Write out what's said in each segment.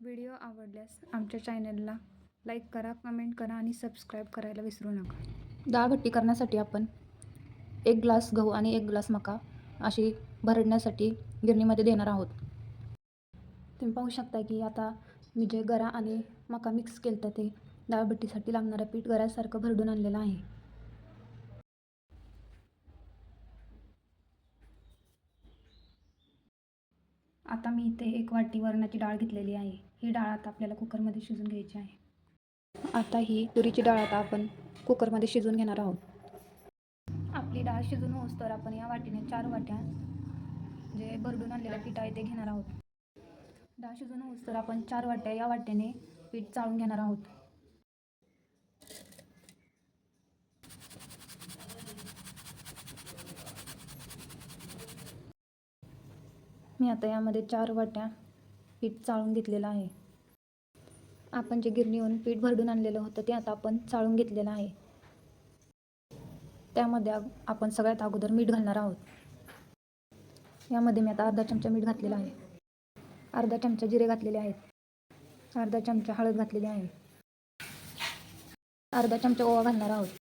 Video आवडल्यास आमच्या चॅनलला लाईक करा कमेंट करा आणि सबस्क्राईब करायला विसरू नका. डाळ भट्टी करण्यासाठी आपण एक ग्लास गहू आणि एक ग्लास मका अशी भरडण्यासाठी गिरणीमध्ये देणार आहोत. तुम्ही पाहू शकता की आता मी जे गरा आणि मका मिक्स केलं तर ते डाळ भट्टीसाठी लागणारं पीठ गऱ्यासारखं भरडून आणलेलं आहे आता मी इथे एक वाटी वरणाची डाळ घेतलेली आहे. ही डाळ आता आपल्याला कुकरमध्ये शिजून घ्यायची आहे. आता ही तुरीची डाळ आता आपण कुकरमध्ये शिजवून घेणार आहोत. आपली डाळ शिजून होस तर आपण या वाटीने चार वाट्या जे भरडून आणलेलं पीठ आहे ते घेणार आहोत. डाळ शिजून होस तर आपण चार वाट्या या वाट्याने पीठ चाळून घेणार आहोत. मी आता यामध्ये चार वाट्या पीठ चाळून घेतलेलं आहे. आपण जे गिरणीवरून पीठ भरडून आणलेलं होतं ते आता आपण चाळून घेतलेलं आहे. त्यामध्ये आपण सगळ्यात अगोदर मीठ घालणार आहोत. यामध्ये मी आता अर्धा चमचा मीठ घातलेला आहे. अर्धा चमचा जिरे घातलेले आहेत. अर्धा चमचा हळद घातलेली आहे. अर्धा चमचा ओवा घालणार आहोत.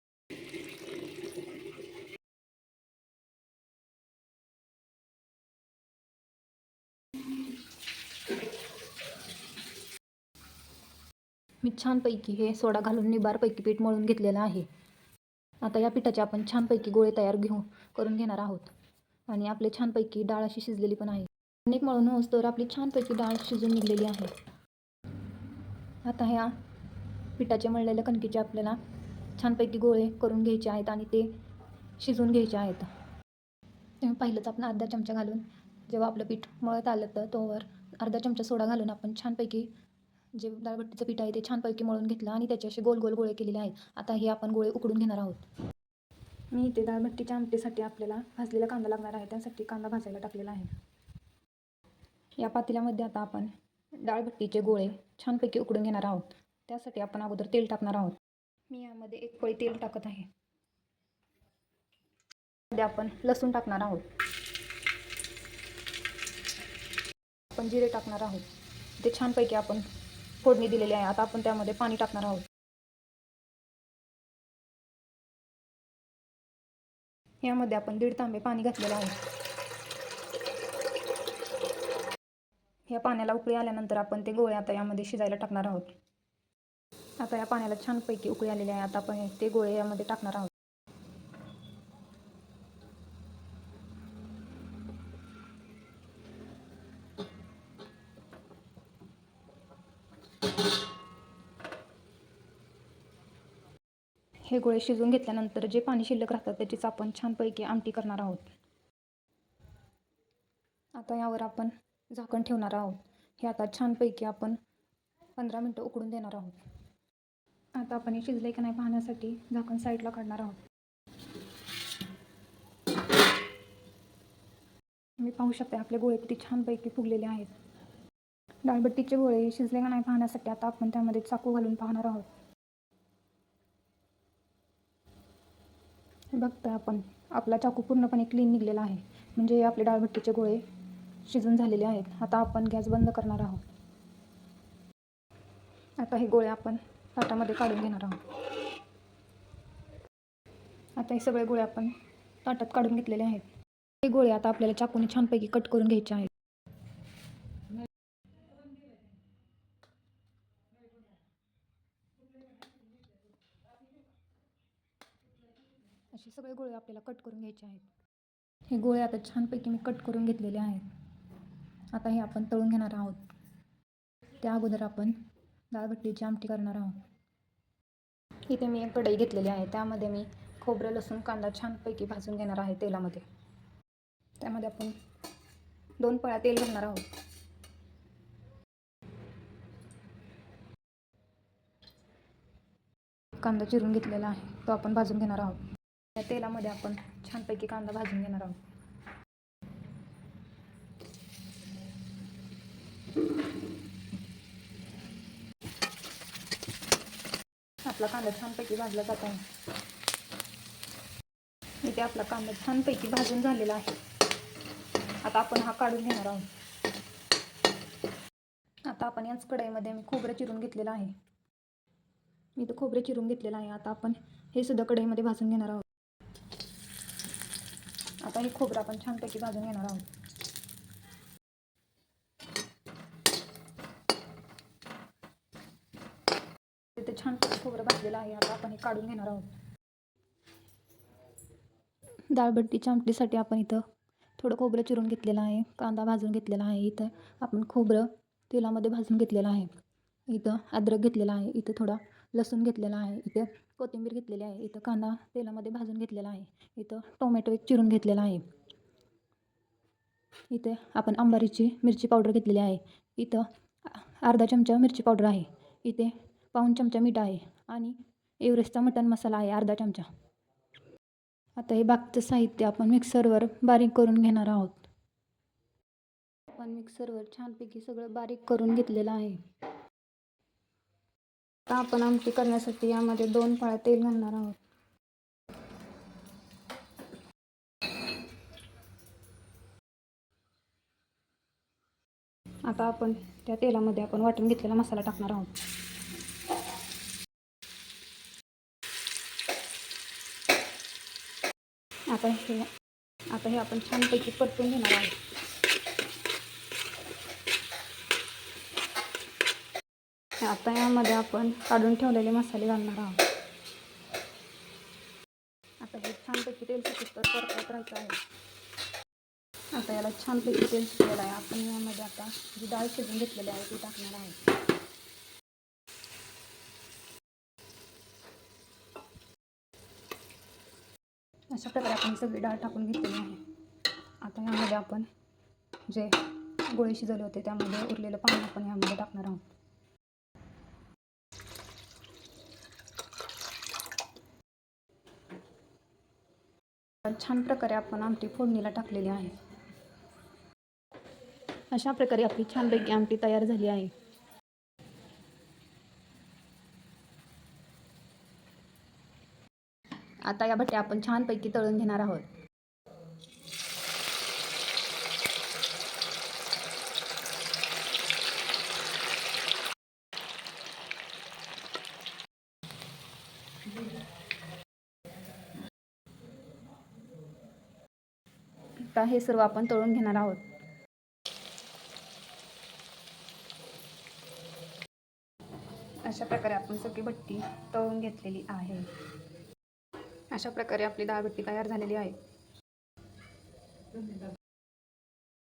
मी छानपैकी हे सोडा घालून निबारपैकी पीठ मळून घेतलेलं आहे. आता या पिठाचे आपण छानपैकी गोळे तयार घेऊ करून घेणार आहोत. आणि आपले छानपैकी डाळ अशी शिजलेली पण आहे. अनेक मळून होस तर आपली छानपैकी डाळ शिजून निघलेली आहे. आता ह्या पिठाचे मळलेल्या कणकीचे आपल्याला छानपैकी गोळे करून घ्यायचे आहेत आणि ते शिजवून घ्यायचे आहेत. तेव्हा पाहिलंच आपण अर्धा चमचा घालून जेव्हा आपलं पीठ मळत आलं तर तोवर अर्धा चमचा सोडा घालून आपण छानपैकी जे डाळबट्टीचं पीठ आहे ते छानपैकी मळून घेतलं आणि त्याचे असे गोल गोल गोळे केलेले आहेत. आता हे आपण गोळे उकडून घेणार आहोत. मी इथे दाळभट्टीच्या आमटीसाठी आपल्याला भाजलेला कांदा लागणार आहे. त्यासाठी कांदा भाजायला टाकलेला आहे. या पातेल्यामध्ये आता आपण डाळभट्टीचे गोळे छानपैकी उकडून घेणार आहोत. त्यासाठी आपण अगोदर तेल टाकणार आहोत. मी यामध्ये एक पळी तेल टाकत आहे. मध्ये आपण लसूण टाकणार आहोत. आपण जिरे टाकणार आहोत. ते छानपैकी आपण फोडणी दिलेली आहे. आता आपण त्यामध्ये पाणी टाकणार आहोत. यामध्ये आपण दीड तांबे पाणी घातलेलं आहे. या पाण्याला उकळी आल्यानंतर आपण ते गोळे आता यामध्ये शिजायला टाकणार आहोत. आता या पाण्याला छानपैकी उकळी आलेली आहे. आता आपण ते गोळे यामध्ये टाकणार आहोत. हे गोळे शिजवून घेतल्यानंतर जे पाणी शिल्लक राहतात त्याचीच आपण छानपैकी आमटी करणार आहोत. आता यावर आपण झाकण ठेवणार आहोत. हे आता छानपैकी आपण पंधरा मिनटं उकडून देणार आहोत. आता आपण हे शिजले की नाही पाहण्यासाठी झाकण साईडला काढणार आहोत. मी पाहू शकते आपले गोळे किती छानपैकी फुगलेले आहेत. डाळबट्टीचे गोळे शिजले का नाही पाहण्यासाठी आता आपण त्यामध्ये चाकू घालून पाहणार आहोत. हे आपण. आपला चाकू पूर्णपणे क्लीन निघलेला आहे. म्हणजे आपले डाळबट्टीचे गोळे शिजून झालेले आहेत. आता आपण गॅस बंद करणार आहोत. आता हे गोळे आपण ताटामध्ये काढून घेणार आहोत. आता हे सगळे गोळे आपण ताटात काढून घेतलेले आहेत. हे गोळे आता आपल्याला चाकूने छानपैकी कट करून घ्यायचे आहेत. असे सगळे गोळे आपल्याला कट करून घ्यायचे आहेत. हे गोळे आता छानपैकी मी कट करून घेतलेले आहेत. आता हे आपण तळून घेणार आहोत. त्या अगोदर आपण डाळभट्टीची आमटी करणार आहोत. इथे मी एक कढई घेतलेली आहे. त्यामध्ये मी खोबरं लसूण कांदा छानपैकी भाजून घेणार आहे तेलामध्ये. त्यामध्ये आपण दोन पळ्या तेल घालणार आहोत. कांदा चिरून घेतलेला आहे. तो आपण भाजून घेणार आहोत. या तेलामध्ये आपण छानपैकी कांदा भाजून घेणार आहोत. आपला कांदा छानपैकी भाजला जात आहे. इथे आपला कांदा छानपैकी भाजून झालेला आहे. आता आपण हा काढून घेणार आहोत. आता आपण याच कढईमध्ये मी खोबरं चिरून घेतलेलं आहे. मी तर खोबरं चिरून घेतलेलं आहे. आता आपण हे सुद्धा कढईमध्ये भाजून घेणार आहोत. आता हे खोबरं आपण छानपैकी भाजून घेणार आहोत. तिथे छानपैकी खोबरं भाजलेलं आहे. आता आपण हे काढून घेणार आहोत. डाळबट्टीच्या आमटीसाठी आपण इथं थोडं खोबरं चिरून घेतलेलं आहे. कांदा भाजून घेतलेला आहे इथं. आपण खोबरं तेलामध्ये भाजून घेतलेलं आहे. इथं अद्रक घेतलेला आहे. इथं थोडा लसूण घेतलेला आहे इथं कोथिंबीर घेतलेली आहे इथं कांदा तेलामध्ये भाजून घेतलेला आहे इथं टोमॅटो एक चिरून घेतलेला आहे. इथे आपण अंबारीची मिरची पावडर घेतलेली आहे इथं अर्धा चमचा मिरची पावडर आहे इथे पाऊण चमचा मीठ आहे आणि एव्हरेस्टचा मटण मसाला आहे अर्धा चमचा. आता हे बाकीचं साहित्य आपण मिक्सरवर बारीक करून घेणार आहोत. आपण मिक्सरवर छानपैकी सगळं बारीक करून घेतलेलं आहे. आता आपण आमटी करण्यासाठी यामध्ये दोन पाळ्या तेल घालणार आहोत. आता आपण त्या तेलामध्ये आपण वाटून घेतलेला मसाला टाकणार आहोत. आता हे आता हे आपण छानपैकी परतून घेणार आहोत. आता यामध्ये आपण काढून ठेवलेले मसाले घालणार आहोत. आता हे छानपैकी तेल सुटत परतत राहायचं आहे. आता याला छानपैकी तेल सुटलेलं आहे. आपण यामध्ये आता जी डाळ शिजून घेतलेली आहे ती टाकणार आहे. अशा प्रकारे आपण सगळी डाळ टाकून घेतलेली आहे. आता यामध्ये आपण जे गोळे शिजवले होते त्यामध्ये उरलेलं पाणी आपण यामध्ये टाकणार आहोत. छान प्रकारे आपण आमटी फोडणीला टाकलेली आहे. अशा प्रकारे आपली छानपैकी आमटी तयार झाली आहे. आता या भट्ट्या आपण छानपैकी तळून घेणार आहोत. हे सर्व आपण तळून घेणार आहोत. अशा प्रकारे आपण सगळी भट्टी तळून घेतलेली आहे. अशा प्रकारे आपली डाळ भट्टी तयार झालेली आहे.